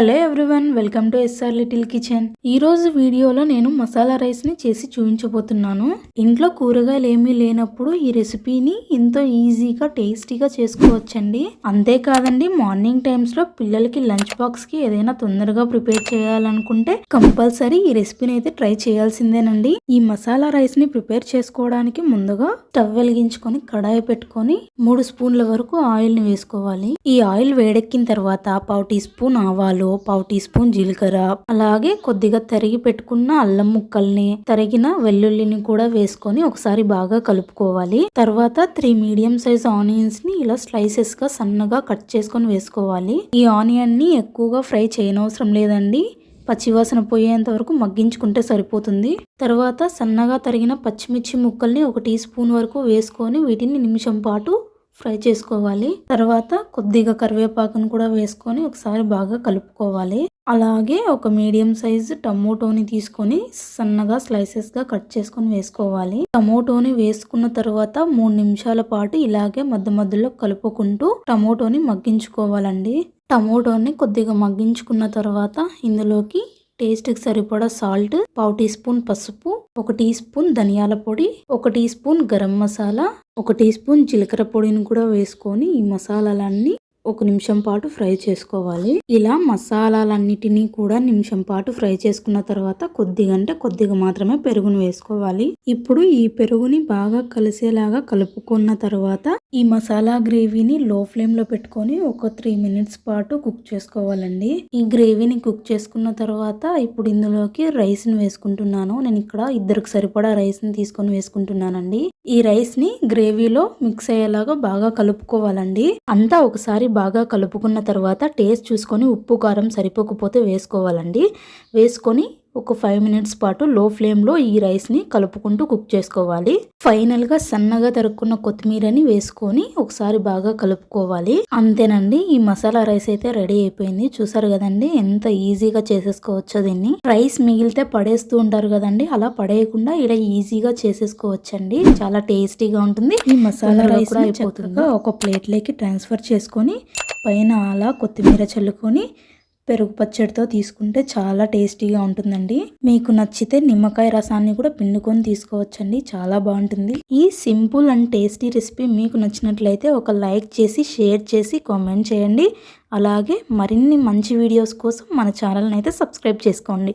Welcome to SR little kitchen. ఈ రోజు వీడియోలో నేను మసాలా రైస్ని చేసి చూపించబోతున్నాను. ఇంట్లో కూరగాయలు ఏమీ లేనప్పుడు ఈ రెసిపీని ఎంతో ఈజీగా టేస్టీగా చేసుకోవచ్చండి. అంతేకాదండి మార్నింగ్ టైమ్స్లో పిల్లలకి లంచ్ బాక్స్కి ఏదైనా తొందరగా ప్రిపేర్ చేయాలనుకుంటే కంపల్సరీ ఈ రెసిపీని అయితే ట్రై చేయాల్సిందేనండి. ఈ మసాలా రైస్ని ప్రిపేర్ చేసుకోవడానికి ముందుగా స్టవ్ వెలిగించుకొని కడాయి పెట్టుకొని మూడు స్పూన్ల వరకు ఆయిల్ని వేసుకోవాలి. ఈ ఆయిల్ వేడెక్కిన తర్వాత పావు టీ స్పూన్ ఆవాలు పావు టీ స్పూన్ జీలకర్ర అలాగే కొద్దిగా తరిగి పెట్టుకున్న అల్లం ముక్కల్ని తరిగిన వెల్లుల్లిని కూడా వేసుకొని ఒకసారి బాగా కలుపుకోవాలి. తర్వాత త్రీ మీడియం సైజ్ ఆనియన్స్ని ఇలా స్లైసెస్గా సన్నగా కట్ చేసుకొని వేసుకోవాలి. ఈ ఆనియన్ని ఎక్కువగా ఫ్రై చేయనవసరం లేదండి. పచ్చివాసన పోయేంత వరకు మగ్గించుకుంటే సరిపోతుంది. తర్వాత సన్నగా తరిగిన పచ్చిమిర్చి ముక్కల్ని ఒక టీ స్పూన్ వరకు వేసుకొని వీటిని నిమిషం పాటు ఫ్రై చేసుకోవాలి. తర్వాత కొద్దిగా కరివేపాకును కూడా వేసుకొని ఒకసారి బాగా కలుపుకోవాలి. అలాగే ఒక మీడియం సైజు టమోటోని తీసుకొని సన్నగా స్లైసెస్గా కట్ చేసుకొని వేసుకోవాలి. టమోటోని వేసుకున్న తర్వాత మూడు నిమిషాల పాటు ఇలాగే మధ్య మధ్యలో కలుపుకుంటూ టమోటోని మగ్గించుకోవాలండి. టమోటోని కొద్దిగా మగ్గించుకున్న తర్వాత ఇందులోకి టేస్ట్కి సరిపడా సాల్ట్ పావు టీ స్పూన్ పసుపు ఒక టీ స్పూన్ ధనియాల పొడి ఒక టీ స్పూన్ గరం మసాలా ఒక టీ స్పూన్ జీలకర్ర పొడిని కూడా వేసుకొని ఈ మసాలాలన్నీ ఒక నిమిషం పాటు ఫ్రై చేసుకోవాలి. ఇలా మసాలాలన్నిటినీ కూడా నిమిషం పాటు ఫ్రై చేసుకున్న తర్వాత కొద్దిగా అంటే కొద్దిగా మాత్రమే పెరుగును వేసుకోవాలి. ఇప్పుడు ఈ పెరుగుని బాగా కలిసేలాగా కలుపుకున్న తర్వాత ఈ మసాలా గ్రేవీని లో ఫ్లేమ్లో పెట్టుకొని ఒక త్రీ మినిట్స్ పాటు కుక్ చేసుకోవాలండి. ఈ గ్రేవీని కుక్ చేసుకున్న తర్వాత ఇప్పుడు ఇందులోకి రైస్ని వేసుకుంటున్నాను. నేను ఇక్కడ ఇద్దరికి సరిపడా రైస్ని తీసుకొని వేసుకుంటున్నానండి. ఈ రైస్ని గ్రేవీలో మిక్స్ అయ్యేలాగా బాగా కలుపుకోవాలండి. అంతా ఒకసారి బాగా కలుపుకున్న తర్వాత టేస్ట్ చూసుకొని ఉప్పు కారం సరిపోకపోతే వేసుకోవాలండి. వేసుకొని ఒక ఫైవ్ మినిట్స్ పాటు లో ఫ్లేమ్లో ఈ రైస్ని కలుపుకుంటూ కుక్ చేసుకోవాలి. ఫైనల్గా సన్నగా తరుక్కున్న కొత్తిమీరని వేసుకొని ఒకసారి బాగా కలుపుకోవాలి. అంతేనండి ఈ మసాలా రైస్ అయితే రెడీ అయిపోయింది. చూసారు కదండి ఎంత ఈజీగా చేసేసుకోవచ్చో దీన్ని. రైస్ మిగిలితే పడేస్తూ ఉంటారు కదండి అలా పడేయకుండా ఇలా ఈజీగా చేసేసుకోవచ్చండి. చాలా టేస్టీగా ఉంటుంది. ఈ మసాలా రైస్ అయిపోతుంది. ఒక ప్లేట్లోకి ట్రాన్స్ఫర్ చేసుకొని పైన అలా కొత్తిమీర చల్లుకొని పెరుగు పచ్చడితో తీసుకుంటే చాలా టేస్టీగా ఉంటుందండి. మీకు నచ్చితే నిమ్మకాయ రసాన్ని కూడా పిండుకొని తీసుకోవచ్చండి. చాలా బాగుంటుంది. ఈ సింపుల్ అండ్ టేస్టీ రెసిపీ మీకు నచ్చినట్లయితే ఒక లైక్ చేసి షేర్ చేసి కామెంట్ చేయండి. అలాగే మరిన్ని మంచి వీడియోస్ కోసం మన ఛానల్ని అయితే సబ్స్క్రైబ్ చేసుకోండి.